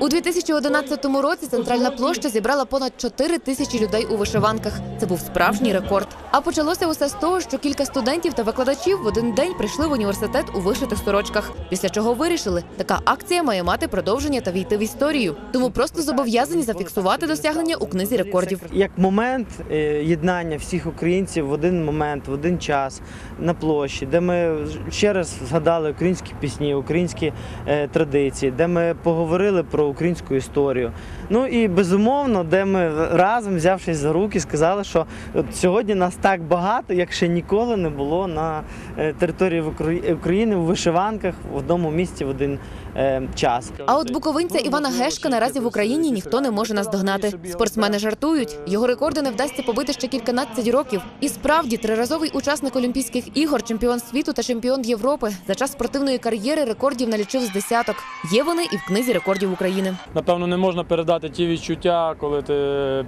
У 2011 році центральна площа зібрала понад 4 тисячі людей у вишиванках. Це був справжній рекорд. А почалося усе з того, що кілька студентів та викладачів в один день прийшли в університет у вишитих сорочках. Після чого вирішили, така акція має мати продовження та війти в історію. Тому просто зобов'язані зафіксувати досягнення у книзі рекордів. Як момент е, єднання всіх українців в один момент, в один час на площі, де ми ще раз згадали українські пісні, українські е, традиції, де ми поговорили про українську історію. Ну і безумовно, де ми разом, взявшись за руки, сказали, що сьогодні нас так багато, як ще ніколи не було на е, території України в вишиванках в одному місці в один е, час. А от буковинця Івана Гешка наразі в Україні ніхто не може наздогнати. Спортсмени жартують. Його рекорди не вдасться побити ще кільканадцять років. І справді, триразовий учасник Олімпійських ігор, чемпіон світу та чемпіон Європи. За час спортивної кар'єри рекордів налічив з десяток. Є вони і в книзі рекордів України. Напевно, не можна передати ті відчуття, коли ти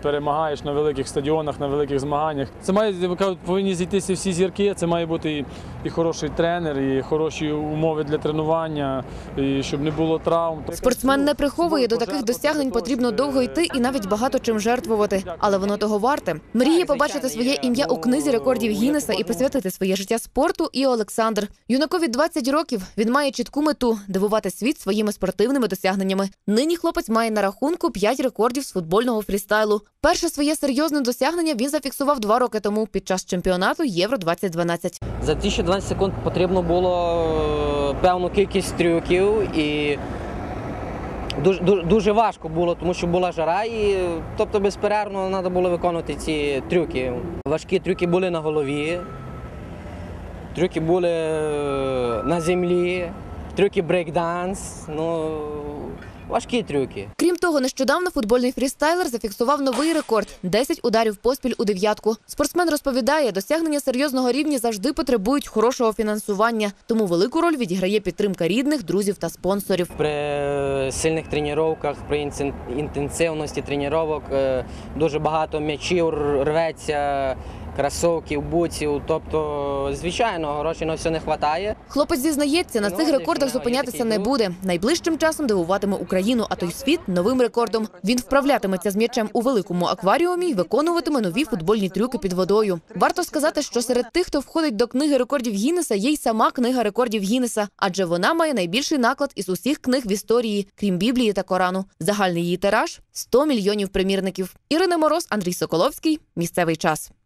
перемагаєш на великих стадіонах, на великих змаганнях. Це має ви повинні зійтися всі зірки. Це має бути і, і хороший тренер, і хороші умови для тренування, і щоб не було травм. Спортсмен не приховує до таких досягнень потрібно довго йти і навіть багато чим жертвувати. Але воно того варте. Мріє побачити своє ім'я у книзі рекордів Гіннеса і присвятити своє життя спорту. І Олександр юнакові 20 років. Він має чітку мету дивувати світ своїми спортивними досягненнями. Нині хлопець має на рахунку 5 рекордів з футбольного фрістайлу. Перше своє серйозне досягнення він зафіксував два роки тому під час чемпіонату Євро 2012 За 1012 секунд потрібно було е, певну кількість трюків і дуже, дуже, дуже важко було, тому що була жара, і тобто безперервно треба було виконувати ці трюки. Важкі трюки були на голові, трюки були е, на землі, трюки брейкданс, ну важкі трюки. Крім того, нещодавно футбольний фрістайлер зафіксував новий рекорд 10 ударів поспіль у дев'ятку. Спортсмен розповідає, досягнення серйозного рівня завжди потребують хорошого фінансування, тому велику роль відіграє підтримка рідних, друзів та спонсорів. При сильних тренуваннях, при інтенсивності тренувань е, дуже багато м'ячів рветься, кросовків, буців. Тобто, звичайно, грошей на все не вистачає. Хлопець зізнається, на цих рекордах зупинятися не буде. Найближчим часом дивуватиме Україну, а то й світ новим рекордом. Він вправлятиметься з м'ячем у великому акваріумі і виконуватиме нові футбольні трюки під водою. Варто сказати, що серед тих, хто входить до книги рекордів Гіннеса, є й сама книга рекордів Гіннеса, адже вона має найбільший наклад із усіх книг в історії, крім Біблії та Корану. Загальний її тираж 100 мільйонів примірників. Ірина Мороз, Андрій Соколовський. Місцевий час.